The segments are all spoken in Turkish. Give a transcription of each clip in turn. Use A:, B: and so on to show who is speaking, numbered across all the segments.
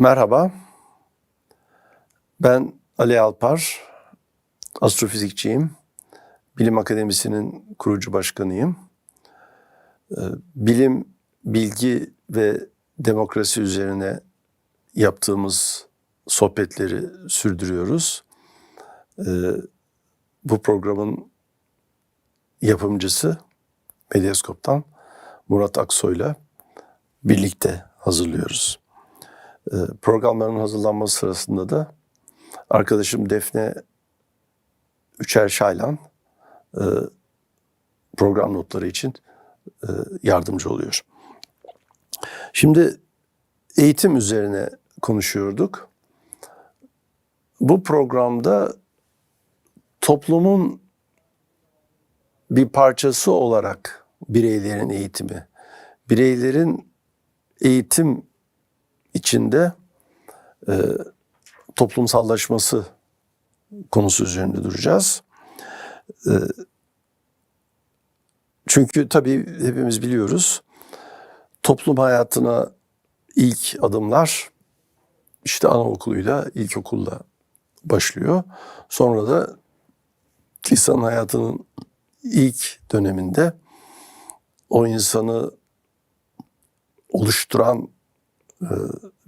A: Merhaba. Ben Ali Alpar. Astrofizikçiyim. Bilim Akademisi'nin kurucu başkanıyım. Ee, Bilim, bilgi ve demokrasi üzerine yaptığımız sohbetleri sürdürüyoruz. Ee, Bu programın yapımcısı Medyaskop'tan Murat Aksoy'la birlikte hazırlıyoruz. Ee, Programların hazırlanması sırasında da arkadaşım Defne Üçer Şaylan e, program notları için e, yardımcı oluyor. Şimdi eğitim üzerine konuşuyorduk. Bu programda toplumun bir parçası olarak bireylerin eğitimi, bireylerin eğitim içinde e, toplumsallaşması konusu üzerinde duracağız. E, çünkü tabii hepimiz biliyoruz toplum hayatına ilk adımlar işte anaokuluyla, ilkokulla başlıyor. Sonra da insan hayatının ilk döneminde o insanı oluşturan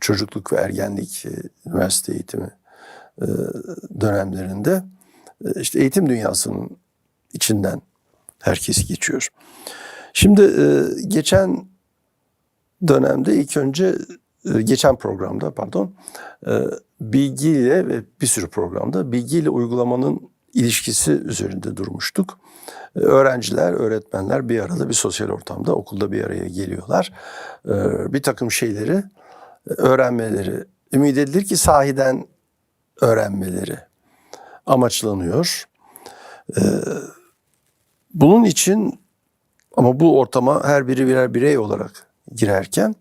A: çocukluk ve ergenlik, e, üniversite eğitimi e, dönemlerinde e, işte eğitim dünyasının içinden herkes geçiyor. Şimdi e, geçen dönemde ilk önce e, geçen programda pardon e, bilgiyle ve bir sürü programda bilgiyle uygulamanın ilişkisi üzerinde durmuştuk. E, Öğrenciler, öğretmenler bir arada bir sosyal ortamda okulda bir araya geliyorlar. E, Bir takım şeyleri e, öğrenmeleri ümit edilir ki sahiden öğrenmeleri amaçlanıyor. E, Bunun için ama bu ortama her biri birer birey olarak girerken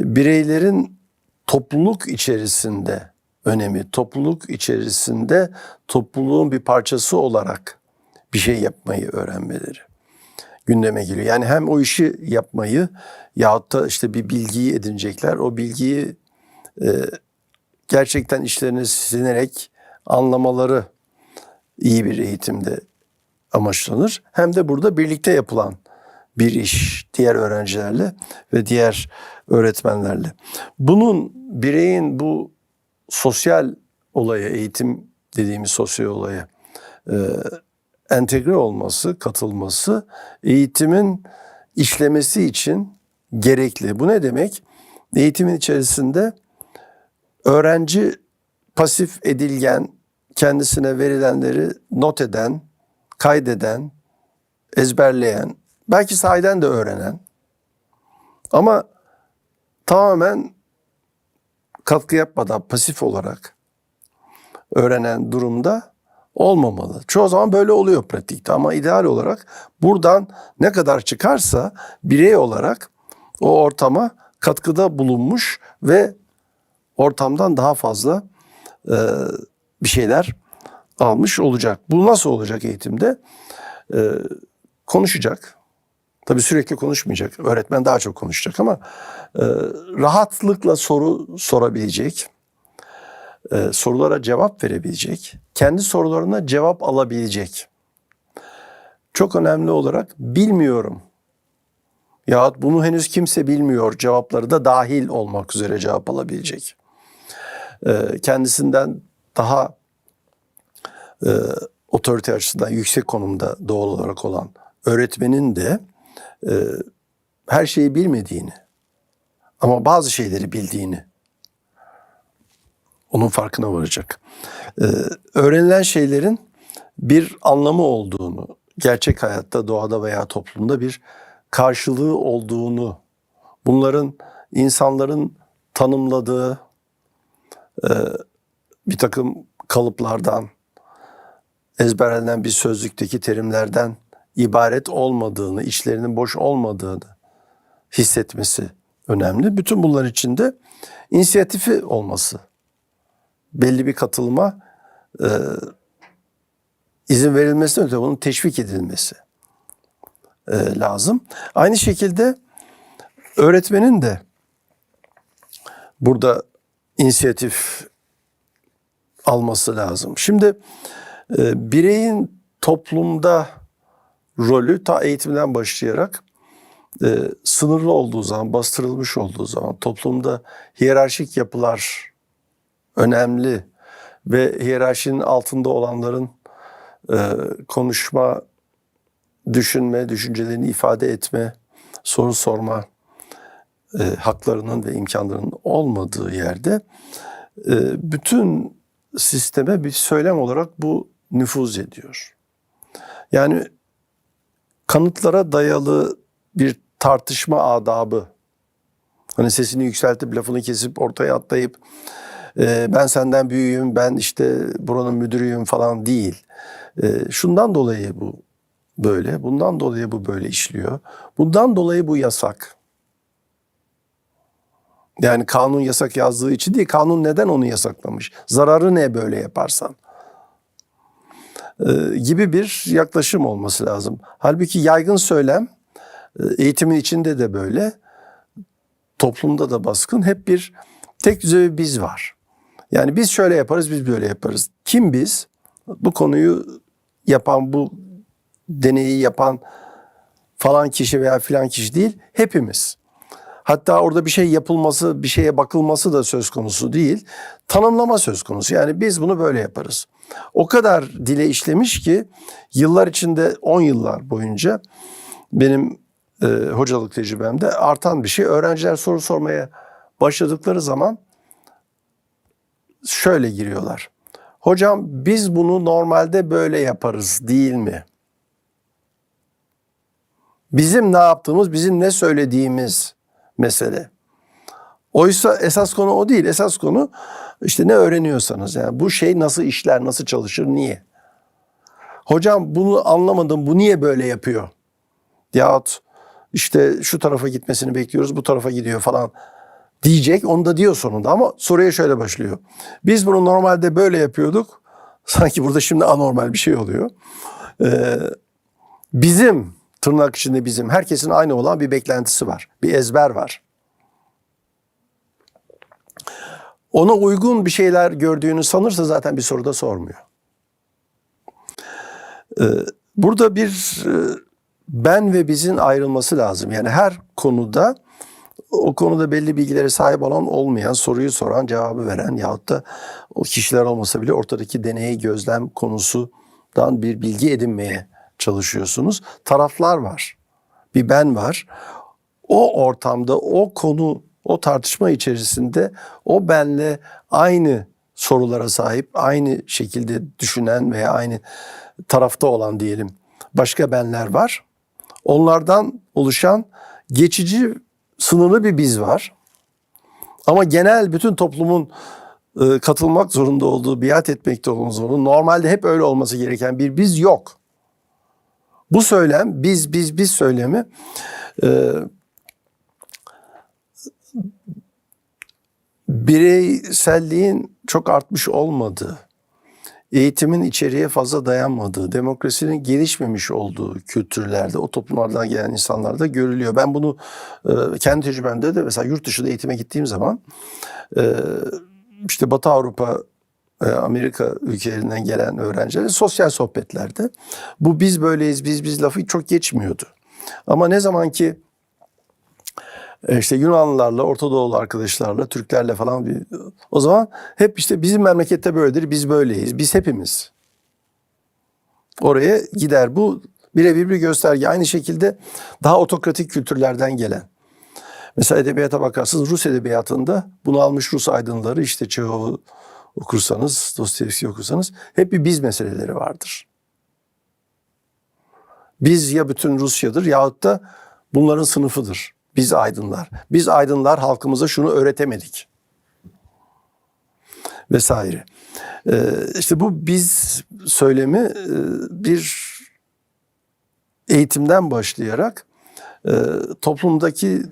A: bireylerin topluluk içerisinde önemi, topluluk içerisinde topluluğun bir parçası olarak bir şey yapmayı öğrenmeleri gündeme geliyor. Yani hem o işi yapmayı yahut da işte bir bilgiyi edinecekler. O bilgiyi e, gerçekten işlerine sinerek anlamaları iyi bir eğitimde amaçlanır. Hem de burada birlikte yapılan bir iş diğer öğrencilerle ve diğer öğretmenlerle. Bunun bireyin bu sosyal olaya, eğitim dediğimiz sosyal olaya e, entegre olması, katılması eğitimin işlemesi için gerekli. Bu ne demek? Eğitimin içerisinde öğrenci pasif edilgen, kendisine verilenleri not eden, kaydeden, ezberleyen, belki sahiden de öğrenen ama tamamen katkı yapmadan pasif olarak öğrenen durumda olmamalı. Çoğu zaman böyle oluyor pratikte ama ideal olarak buradan ne kadar çıkarsa birey olarak o ortama katkıda bulunmuş ve ortamdan daha fazla e, bir şeyler almış olacak. Bu nasıl olacak eğitimde? E, konuşacak. Tabii sürekli konuşmayacak. Öğretmen daha çok konuşacak ama e, rahatlıkla soru sorabilecek. E, sorulara cevap verebilecek. Kendi sorularına cevap alabilecek. Çok önemli olarak bilmiyorum. Yahut bunu henüz kimse bilmiyor cevapları da dahil olmak üzere cevap alabilecek. E, kendisinden daha e, otorite açısından yüksek konumda doğal olarak olan öğretmenin de e, her şeyi bilmediğini ama bazı şeyleri bildiğini onun farkına varacak. E, öğrenilen şeylerin bir anlamı olduğunu, gerçek hayatta, doğada veya toplumda bir karşılığı olduğunu, bunların insanların tanımladığı e, bir takım kalıplardan, ezberlenen bir sözlükteki terimlerden ibaret olmadığını, içlerinin boş olmadığını hissetmesi önemli. Bütün bunlar içinde inisiyatifi olması, belli bir katılıma e, izin verilmesi öte bunun teşvik edilmesi e, lazım. Aynı şekilde öğretmenin de burada inisiyatif alması lazım. Şimdi e, bireyin toplumda rolü ta eğitimden başlayarak e, sınırlı olduğu zaman, bastırılmış olduğu zaman toplumda hiyerarşik yapılar önemli ve hiyerarşinin altında olanların e, konuşma, düşünme, düşüncelerini ifade etme, soru sorma e, haklarının ve imkanlarının olmadığı yerde e, bütün sisteme bir söylem olarak bu nüfuz ediyor. Yani kanıtlara dayalı bir tartışma adabı. Hani sesini yükseltip lafını kesip ortaya atlayıp e, ben senden büyüğüm, ben işte buranın müdürüyüm falan değil. E, şundan dolayı bu böyle, bundan dolayı bu böyle işliyor. Bundan dolayı bu yasak. Yani kanun yasak yazdığı için değil, kanun neden onu yasaklamış? Zararı ne böyle yaparsan? Ee, gibi bir yaklaşım olması lazım. Halbuki yaygın söylem e, eğitimin içinde de böyle, toplumda da baskın hep bir tek düze bir biz var. Yani biz şöyle yaparız, biz böyle yaparız. Kim biz? Bu konuyu yapan, bu deneyi yapan falan kişi veya filan kişi değil, hepimiz. Hatta orada bir şey yapılması, bir şeye bakılması da söz konusu değil. Tanımlama söz konusu. Yani biz bunu böyle yaparız. O kadar dile işlemiş ki yıllar içinde 10 yıllar boyunca benim e, hocalık tecrübemde artan bir şey. Öğrenciler soru sormaya başladıkları zaman şöyle giriyorlar. Hocam biz bunu normalde böyle yaparız değil mi? Bizim ne yaptığımız, bizim ne söylediğimiz mesele. Oysa esas konu o değil. Esas konu işte ne öğreniyorsanız. Yani bu şey nasıl işler, nasıl çalışır, niye? Hocam bunu anlamadım, bu niye böyle yapıyor? Yahut işte şu tarafa gitmesini bekliyoruz, bu tarafa gidiyor falan diyecek. Onu da diyor sonunda ama soruya şöyle başlıyor. Biz bunu normalde böyle yapıyorduk. Sanki burada şimdi anormal bir şey oluyor. Ee, bizim tırnak içinde bizim herkesin aynı olan bir beklentisi var. Bir ezber var. Ona uygun bir şeyler gördüğünü sanırsa zaten bir soruda sormuyor. Ee, burada bir e, ben ve bizin ayrılması lazım. Yani her konuda o konuda belli bilgilere sahip olan olmayan, soruyu soran, cevabı veren yahut da o kişiler olmasa bile ortadaki deney gözlem konusundan bir bilgi edinmeye çalışıyorsunuz. Taraflar var. Bir ben var. O ortamda, o konu, o tartışma içerisinde o benle aynı sorulara sahip, aynı şekilde düşünen veya aynı tarafta olan diyelim başka benler var. Onlardan oluşan geçici sınırlı bir biz var. Ama genel bütün toplumun e, katılmak zorunda olduğu, biat etmekte olduğu normalde hep öyle olması gereken bir biz yok. Bu söylem, biz biz biz söylemi e, bireyselliğin çok artmış olmadığı, eğitimin içeriye fazla dayanmadığı, demokrasinin gelişmemiş olduğu kültürlerde, o toplumlardan gelen insanlarda görülüyor. Ben bunu e, kendi tecrübemde de mesela yurt dışında eğitime gittiğim zaman e, işte Batı Avrupa e, Amerika ülkelerinden gelen öğrenciler sosyal sohbetlerde bu biz böyleyiz biz biz lafı çok geçmiyordu. Ama ne zaman ki işte Yunanlılarla, Orta Doğulu arkadaşlarla, Türklerle falan bir, o zaman hep işte bizim memlekette böyledir, biz böyleyiz, biz hepimiz. Oraya gider. Bu birebir bir gösterge. Aynı şekilde daha otokratik kültürlerden gelen. Mesela edebiyata bakarsınız Rus edebiyatında bunu almış Rus aydınları işte Çehov'u okursanız, Dostoyevski okursanız hep bir biz meseleleri vardır. Biz ya bütün Rusya'dır yahut da bunların sınıfıdır. Biz aydınlar. Biz aydınlar halkımıza şunu öğretemedik. Vesaire. Ee, işte bu biz söylemi e, bir eğitimden başlayarak e, toplumdaki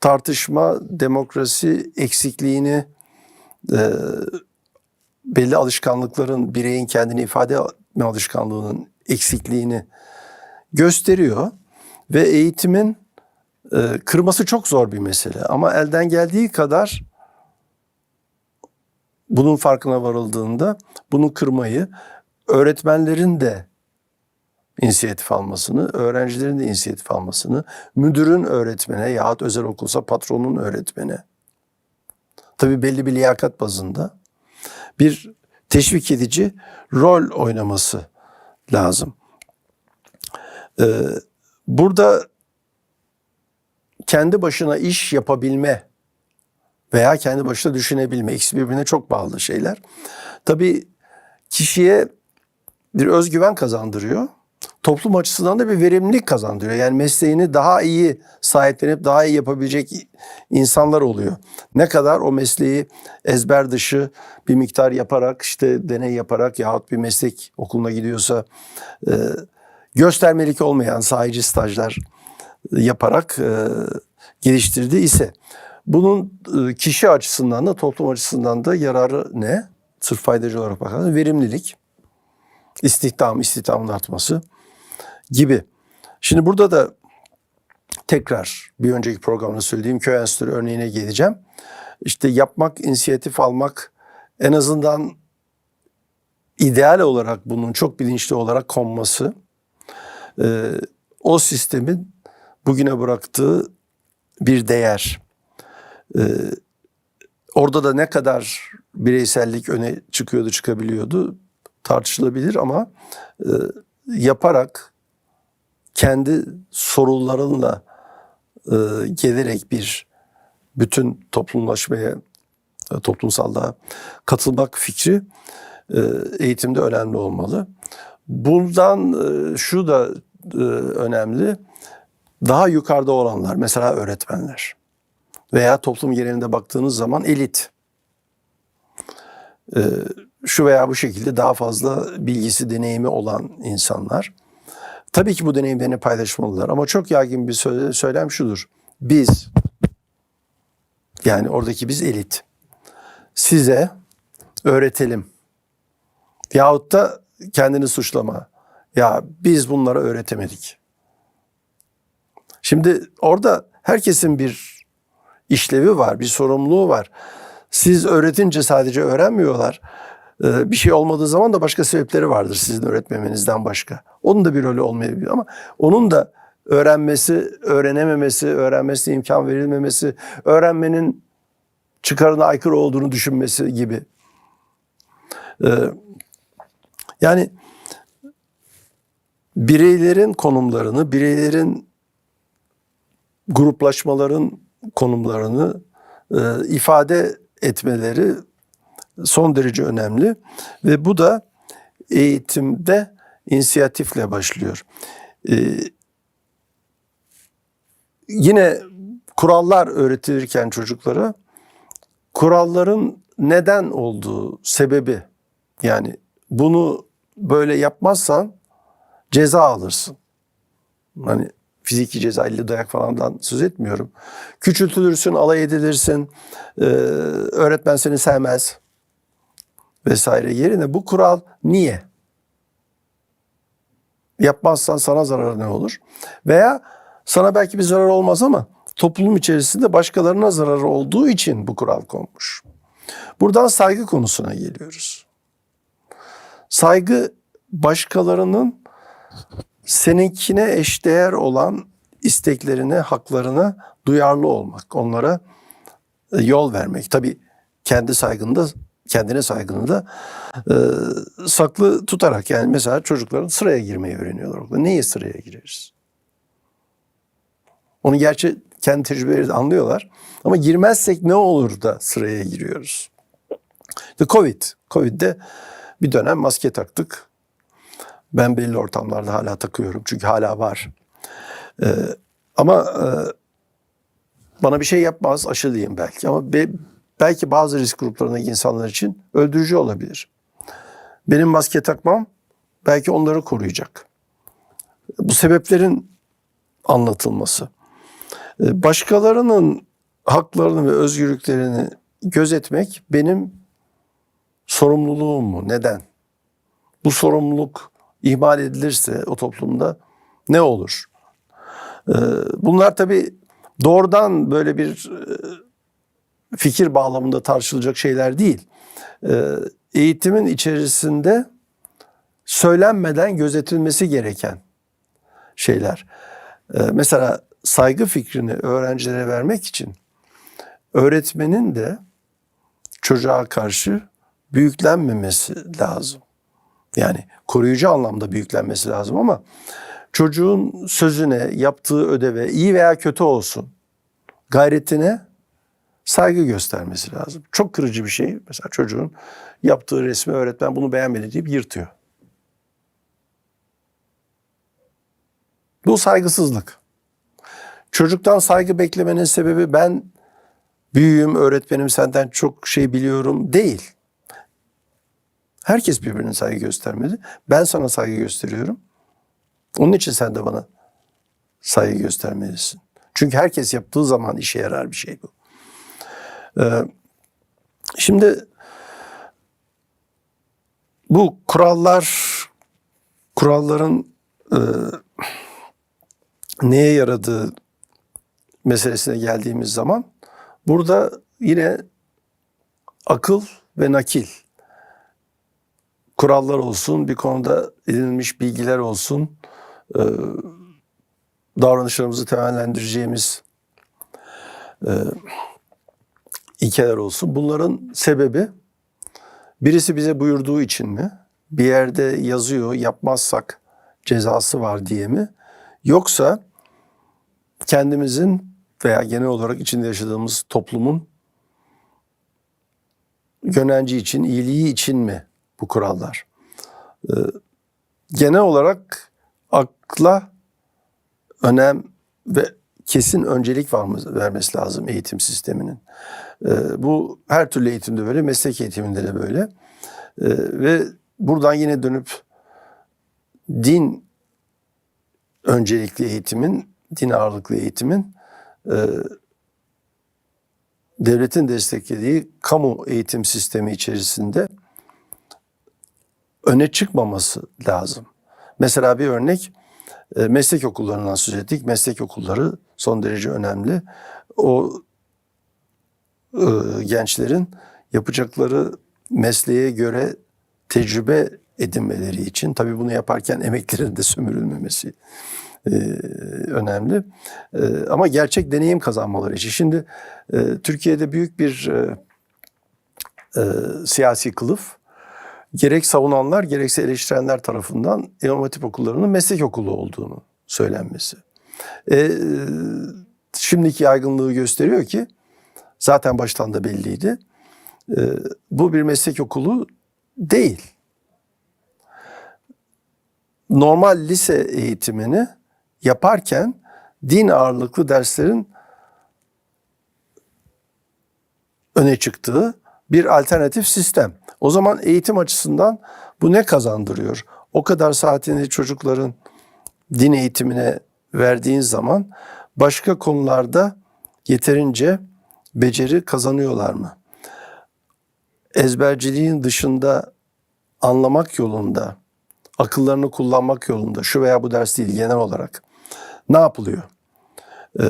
A: tartışma, demokrasi eksikliğini e, belli alışkanlıkların bireyin kendini ifade etme alışkanlığının eksikliğini gösteriyor ve eğitimin kırması çok zor bir mesele ama elden geldiği kadar bunun farkına varıldığında bunu kırmayı öğretmenlerin de inisiyatif almasını, öğrencilerin de inisiyatif almasını, müdürün öğretmene yahut özel okulsa patronun öğretmene tabii belli bir liyakat bazında bir teşvik edici rol oynaması lazım. Ee, burada kendi başına iş yapabilme veya kendi başına düşünebilme ikisi birbirine çok bağlı şeyler. Tabii kişiye bir özgüven kazandırıyor. Toplum açısından da bir verimlilik kazandırıyor. Yani mesleğini daha iyi sahiplenip daha iyi yapabilecek insanlar oluyor. Ne kadar o mesleği ezber dışı bir miktar yaparak işte deney yaparak yahut bir meslek okuluna gidiyorsa e, göstermelik olmayan sahici stajlar yaparak e, geliştirdiği ise bunun e, kişi açısından da toplum açısından da yararı ne? Sırf faydacı olarak bakarsan verimlilik, istihdam, istihdamın artması gibi. Şimdi burada da tekrar bir önceki programda söylediğim köy enstitüsü örneğine geleceğim. İşte yapmak, inisiyatif almak en azından ideal olarak bunun çok bilinçli olarak konması e, o sistemin bugüne bıraktığı bir değer. E, orada da ne kadar bireysellik öne çıkıyordu, çıkabiliyordu tartışılabilir ama e, yaparak kendi sorunlarınla e, gelerek bir bütün toplumlaşmaya, e, toplumsallığa katılmak fikri e, eğitimde önemli olmalı. Bundan e, şu da e, önemli. Daha yukarıda olanlar, mesela öğretmenler veya toplum genelinde baktığınız zaman elit. E, şu veya bu şekilde daha fazla bilgisi, deneyimi olan insanlar. Tabii ki bu deneyimlerini paylaşmalılar ama çok yaygın bir söyle- söylem şudur. Biz, yani oradaki biz elit, size öğretelim. Yahut da kendini suçlama. Ya biz bunları öğretemedik. Şimdi orada herkesin bir işlevi var, bir sorumluluğu var. Siz öğretince sadece öğrenmiyorlar. Ee, Bir şey olmadığı zaman da başka sebepleri vardır sizin öğretmemenizden başka. Onun da bir rolü olmayabilir ama onun da öğrenmesi, öğrenememesi, öğrenmesine imkan verilmemesi, öğrenmenin çıkarına aykırı olduğunu düşünmesi gibi. Ee, yani bireylerin konumlarını, bireylerin gruplaşmaların konumlarını e, ifade etmeleri son derece önemli ve bu da eğitimde inisiyatifle başlıyor. Ee, yine kurallar öğretilirken çocuklara kuralların neden olduğu sebebi yani bunu böyle yapmazsan ceza alırsın. Hani fiziki ceza dayak falandan söz etmiyorum. Küçültülürsün, alay edilirsin, ee, öğretmen seni sevmez vesaire yerine bu kural niye? Yapmazsan sana zararı ne olur? Veya sana belki bir zarar olmaz ama toplum içerisinde başkalarına zararı olduğu için bu kural konmuş. Buradan saygı konusuna geliyoruz. Saygı başkalarının seninkine eşdeğer olan isteklerine, haklarına duyarlı olmak, onlara e, yol vermek. Tabii kendi saygında, kendine saygını da e, saklı tutarak yani mesela çocukların sıraya girmeyi öğreniyorlar orada. Neye sıraya gireriz? Onu gerçi kendi tecrübeleri anlıyorlar. Ama girmezsek ne olur da sıraya giriyoruz? İşte Covid. Covid'de bir dönem maske taktık. Ben belli ortamlarda hala takıyorum çünkü hala var. Ee, ama e, bana bir şey yapmaz aşı diyeyim belki ama be, belki bazı risk gruplarındaki insanlar için öldürücü olabilir. Benim maske takmam belki onları koruyacak. Bu sebeplerin anlatılması. Ee, Başkalarının haklarını ve özgürlüklerini gözetmek benim sorumluluğum mu? Neden? Bu sorumluluk ihmal edilirse o toplumda ne olur? Ee, Bunlar tabii doğrudan böyle bir e, fikir bağlamında tartışılacak şeyler değil. Ee, eğitimin içerisinde söylenmeden gözetilmesi gereken şeyler. Ee, mesela saygı fikrini öğrencilere vermek için öğretmenin de çocuğa karşı büyüklenmemesi lazım. Yani koruyucu anlamda büyüklenmesi lazım ama çocuğun sözüne, yaptığı ödeve iyi veya kötü olsun gayretine saygı göstermesi lazım. Çok kırıcı bir şey. Mesela çocuğun yaptığı resmi öğretmen bunu beğenmedi deyip yırtıyor. Bu saygısızlık. Çocuktan saygı beklemenin sebebi ben büyüğüm, öğretmenim senden çok şey biliyorum değil. Herkes birbirine saygı göstermeli. Ben sana saygı gösteriyorum. Onun için sen de bana saygı göstermelisin. Çünkü herkes yaptığı zaman işe yarar bir şey bu. Ee, şimdi bu kurallar, kuralların e, neye yaradığı meselesine geldiğimiz zaman burada yine akıl ve nakil kurallar olsun, bir konuda edinilmiş bilgiler olsun, e, davranışlarımızı temellendireceğimiz e, ilkeler olsun. Bunların sebebi birisi bize buyurduğu için mi? Bir yerde yazıyor, yapmazsak cezası var diye mi? Yoksa kendimizin veya genel olarak içinde yaşadığımız toplumun gönenci için, iyiliği için mi bu kurallar? Ee, genel olarak akla önem ve kesin öncelik var vermesi lazım eğitim sisteminin. Ee, bu her türlü eğitimde böyle, meslek eğitiminde de böyle. Ee, ve buradan yine dönüp din öncelikli eğitimin, din ağırlıklı eğitimin e, devletin desteklediği kamu eğitim sistemi içerisinde öne çıkmaması lazım. Mesela bir örnek e, meslek okullarından söz ettik. Meslek okulları son derece önemli. O e, gençlerin yapacakları mesleğe göre tecrübe edinmeleri için tabii bunu yaparken emeklerin de sömürülmemesi e, önemli. Ama gerçek deneyim kazanmaları için. Şimdi Türkiye'de büyük bir siyasi kılıf gerek savunanlar gerekse eleştirenler tarafından İmam Hatip okullarının meslek okulu olduğunu söylenmesi. E, şimdiki yaygınlığı gösteriyor ki zaten baştan da belliydi. E, bu bir meslek okulu değil. Normal lise eğitimini yaparken din ağırlıklı derslerin öne çıktığı bir alternatif sistem. O zaman eğitim açısından bu ne kazandırıyor? O kadar saatini çocukların din eğitimine verdiğin zaman başka konularda yeterince beceri kazanıyorlar mı? Ezberciliğin dışında anlamak yolunda, akıllarını kullanmak yolunda şu veya bu ders değil genel olarak ne yapılıyor? Ee,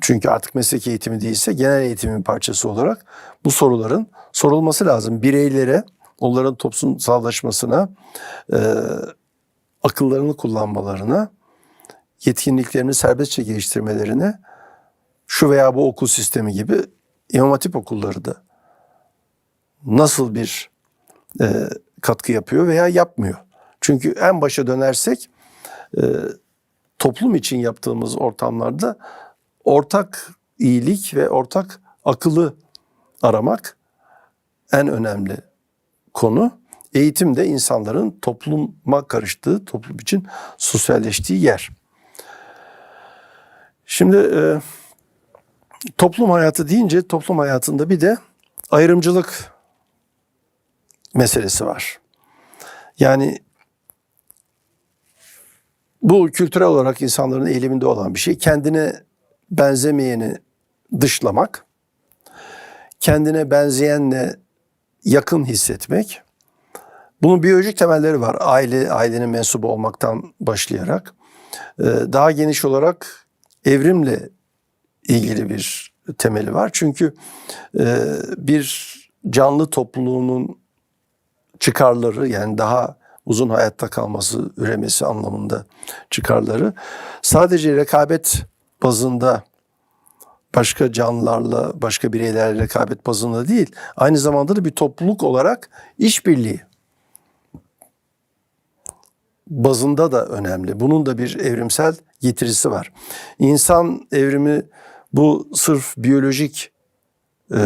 A: çünkü artık meslek eğitimi değilse genel eğitimin parçası olarak bu soruların sorulması lazım. Bireylere, onların toplumsallaşmasına, e, akıllarını kullanmalarına, yetkinliklerini serbestçe geliştirmelerine şu veya bu okul sistemi gibi İmam Hatip okulları da nasıl bir e, katkı yapıyor veya yapmıyor. Çünkü en başa dönersek e, toplum için yaptığımız ortamlarda ortak iyilik ve ortak akıllı aramak en önemli konu. Eğitim de insanların topluma karıştığı, toplum için sosyalleştiği yer. Şimdi e, toplum hayatı deyince toplum hayatında bir de ayrımcılık meselesi var. Yani bu kültürel olarak insanların eğiliminde olan bir şey. Kendine benzemeyeni dışlamak, kendine benzeyenle yakın hissetmek. Bunun biyolojik temelleri var. Aile, ailenin mensubu olmaktan başlayarak. Ee, daha geniş olarak evrimle ilgili bir temeli var. Çünkü e, bir canlı topluluğunun çıkarları yani daha uzun hayatta kalması, üremesi anlamında çıkarları sadece rekabet bazında başka canlılarla, başka bireylerle rekabet bazında değil, aynı zamanda da bir topluluk olarak işbirliği bazında da önemli. Bunun da bir evrimsel getirisi var. İnsan evrimi bu sırf biyolojik e,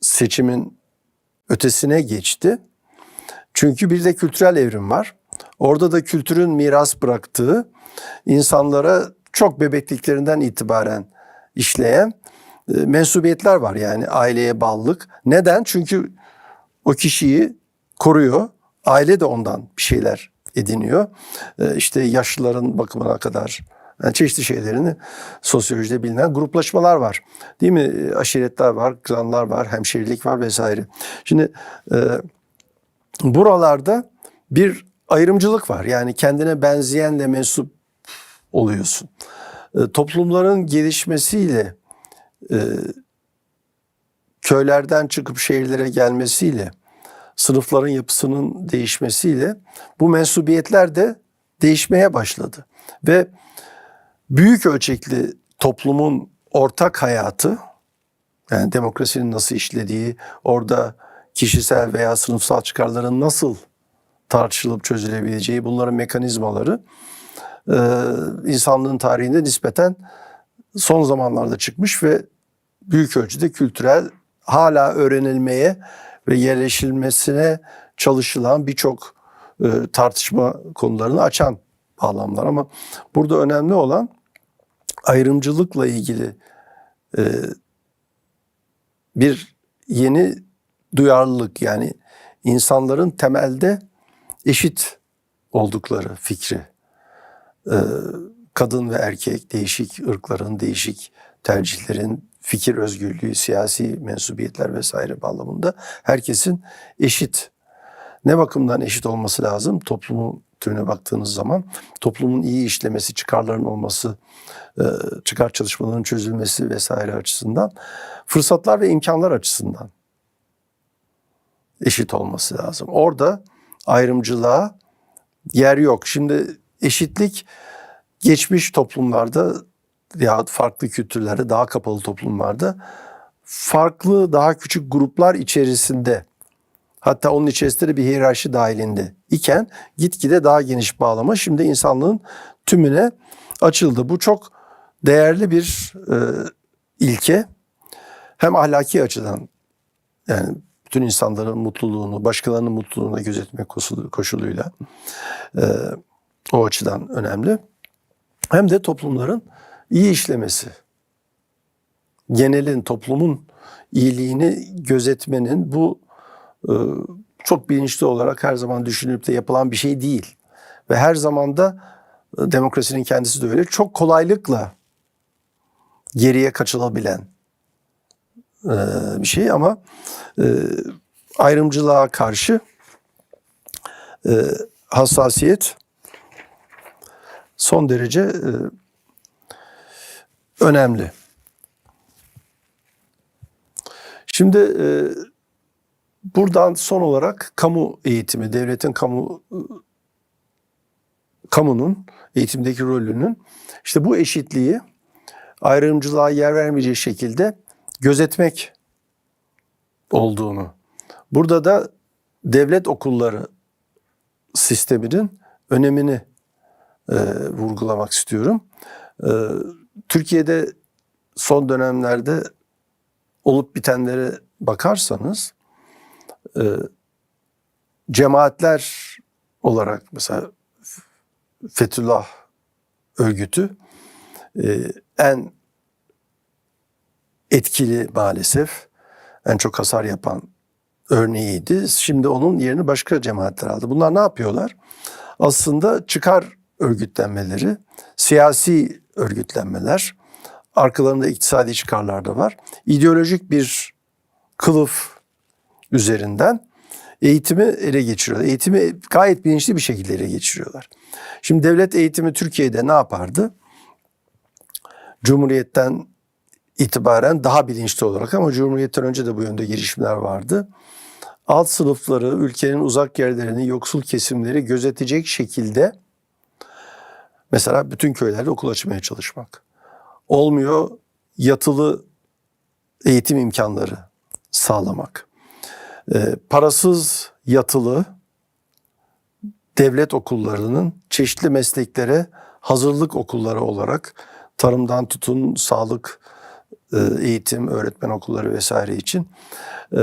A: seçimin ötesine geçti. Çünkü bir de kültürel evrim var. Orada da kültürün miras bıraktığı insanlara çok bebekliklerinden itibaren işleyen e, mensubiyetler var. Yani aileye bağlılık. Neden? Çünkü o kişiyi koruyor. Aile de ondan bir şeyler ediniyor. E, işte yaşlıların bakımına kadar yani çeşitli şeylerini sosyolojide bilinen gruplaşmalar var. Değil mi? E, Aşiretler var, klanlar var, hemşerilik var vesaire. Şimdi e, buralarda bir ayrımcılık var. Yani kendine benzeyenle mensup oluyorsun. E, toplumların gelişmesiyle e, köylerden çıkıp şehirlere gelmesiyle sınıfların yapısının değişmesiyle bu mensubiyetler de değişmeye başladı. Ve büyük ölçekli toplumun ortak hayatı yani demokrasinin nasıl işlediği, orada kişisel veya sınıfsal çıkarların nasıl tartışılıp çözülebileceği bunların mekanizmaları e, insanlığın tarihinde nispeten son zamanlarda çıkmış ve büyük ölçüde kültürel hala öğrenilmeye ve yerleşilmesine çalışılan birçok e, tartışma konularını açan bağlamlar ama burada önemli olan ayrımcılıkla ilgili e, bir yeni duyarlılık yani insanların temelde eşit oldukları fikri. E, kadın ve erkek, değişik ırkların, değişik tercihlerin, fikir özgürlüğü, siyasi mensubiyetler vesaire bağlamında herkesin eşit. Ne bakımdan eşit olması lazım? Toplumun türüne baktığınız zaman toplumun iyi işlemesi, çıkarların olması, e, çıkar çalışmalarının çözülmesi vesaire açısından, fırsatlar ve imkanlar açısından eşit olması lazım. Orada ayrımcılığa yer yok. Şimdi eşitlik geçmiş toplumlarda ya farklı kültürlerde, daha kapalı toplumlarda farklı daha küçük gruplar içerisinde hatta onun içerisinde de bir hiyerarşi dahilinde iken gitgide daha geniş bağlama şimdi insanlığın tümüne açıldı. Bu çok değerli bir e, ilke. Hem ahlaki açıdan yani bütün insanların mutluluğunu, başkalarının mutluluğunu gözetmek koşuluyla e, o açıdan önemli. Hem de toplumların iyi işlemesi. Genelin, toplumun iyiliğini gözetmenin bu e, çok bilinçli olarak her zaman düşünülüp de yapılan bir şey değil. Ve her zaman da e, demokrasinin kendisi de öyle çok kolaylıkla geriye kaçılabilen e, bir şey ama ayrımcılığa karşı hassasiyet son derece önemli. Şimdi e, buradan son olarak kamu eğitimi, devletin kamu kamunun eğitimdeki rolünün işte bu eşitliği ayrımcılığa yer vermeyeceği şekilde gözetmek olduğunu. Burada da devlet okulları sisteminin önemini e, vurgulamak istiyorum. E, Türkiye'de son dönemlerde olup bitenlere bakarsanız e, cemaatler olarak mesela Fethullah örgütü e, en etkili maalesef en çok hasar yapan örneğiydi. Şimdi onun yerini başka cemaatler aldı. Bunlar ne yapıyorlar? Aslında çıkar örgütlenmeleri, siyasi örgütlenmeler, arkalarında iktisadi çıkarlar da var. İdeolojik bir kılıf üzerinden eğitimi ele geçiriyorlar. Eğitimi gayet bilinçli bir şekilde ele geçiriyorlar. Şimdi devlet eğitimi Türkiye'de ne yapardı? Cumhuriyetten itibaren daha bilinçli olarak ama Cumhuriyet'ten önce de bu yönde girişimler vardı. Alt sınıfları, ülkenin uzak yerlerini, yoksul kesimleri gözetecek şekilde mesela bütün köylerde okul açmaya çalışmak. Olmuyor yatılı eğitim imkanları sağlamak. Ee, parasız yatılı devlet okullarının çeşitli mesleklere hazırlık okulları olarak tarımdan tutun sağlık e, eğitim öğretmen okulları vesaire için e,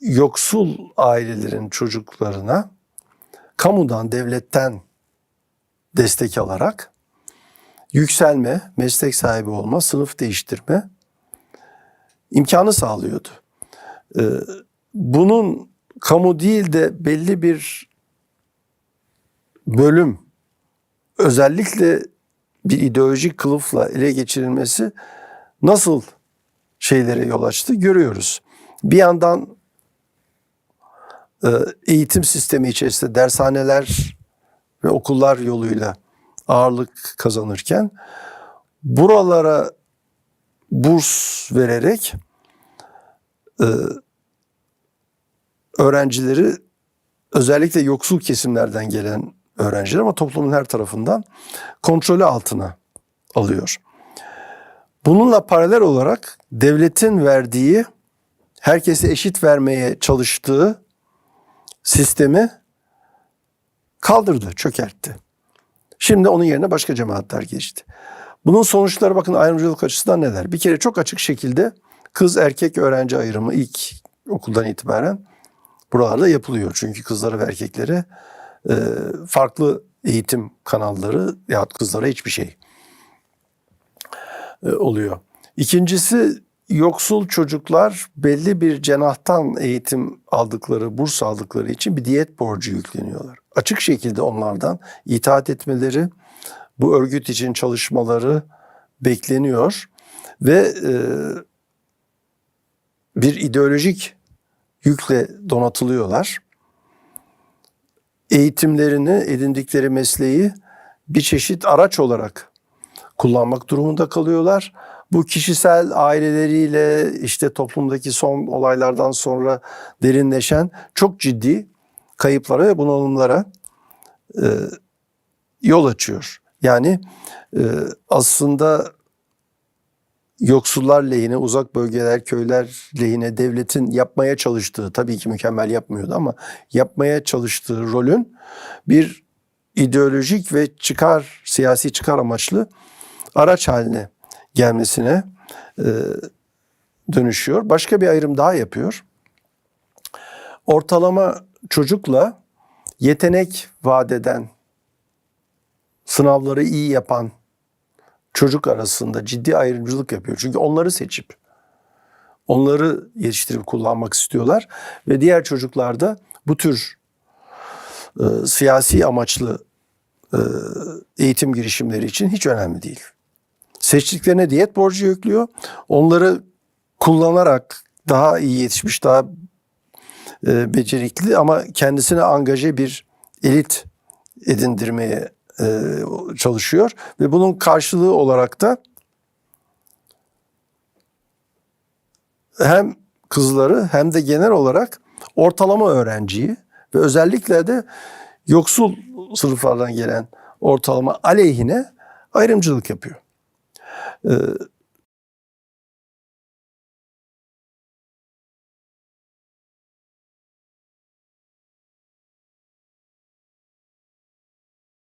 A: yoksul ailelerin çocuklarına kamudan devletten destek alarak yükselme, meslek sahibi olma, sınıf değiştirme imkanı sağlıyordu. Ee, bunun kamu değil de belli bir bölüm özellikle bir ideolojik kılıfla ele geçirilmesi nasıl şeylere yol açtı görüyoruz. Bir yandan e, eğitim sistemi içerisinde dershaneler ve okullar yoluyla ağırlık kazanırken buralara burs vererek e, öğrencileri özellikle yoksul kesimlerden gelen öğrenciler ama toplumun her tarafından kontrolü altına alıyor. Bununla paralel olarak devletin verdiği herkese eşit vermeye çalıştığı sistemi kaldırdı, çökertti. Şimdi onun yerine başka cemaatler geçti. Bunun sonuçları bakın ayrımcılık açısından neler? Bir kere çok açık şekilde kız erkek öğrenci ayrımı ilk okuldan itibaren buralarda yapılıyor. Çünkü kızlara ve erkeklere farklı eğitim kanalları yahut kızlara hiçbir şey e, oluyor. İkincisi yoksul çocuklar belli bir cenahtan eğitim aldıkları, burs aldıkları için bir diyet borcu yükleniyorlar. Açık şekilde onlardan itaat etmeleri, bu örgüt için çalışmaları bekleniyor ve e, bir ideolojik yükle donatılıyorlar. Eğitimlerini, edindikleri mesleği bir çeşit araç olarak kullanmak durumunda kalıyorlar. Bu kişisel aileleriyle işte toplumdaki son olaylardan sonra derinleşen çok ciddi kayıplara ve bunalımlara e, yol açıyor. Yani e, aslında yoksullar lehine, uzak bölgeler, köyler lehine devletin yapmaya çalıştığı, tabii ki mükemmel yapmıyordu ama yapmaya çalıştığı rolün bir ideolojik ve çıkar, siyasi çıkar amaçlı araç haline gelmesine e, dönüşüyor. Başka bir ayrım daha yapıyor. Ortalama çocukla yetenek vadeden, sınavları iyi yapan çocuk arasında ciddi ayrımcılık yapıyor. Çünkü onları seçip onları yetiştirip kullanmak istiyorlar ve diğer çocuklar da bu tür e, siyasi amaçlı e, eğitim girişimleri için hiç önemli değil. Seçtiklerine diyet borcu yüklüyor. Onları kullanarak daha iyi yetişmiş, daha e, becerikli ama kendisine angaje bir elit edindirmeye e, çalışıyor ve bunun karşılığı olarak da hem kızları hem de genel olarak ortalama öğrenciyi ve özellikle de yoksul sınıflardan gelen ortalama aleyhine ayrımcılık yapıyor. Ee,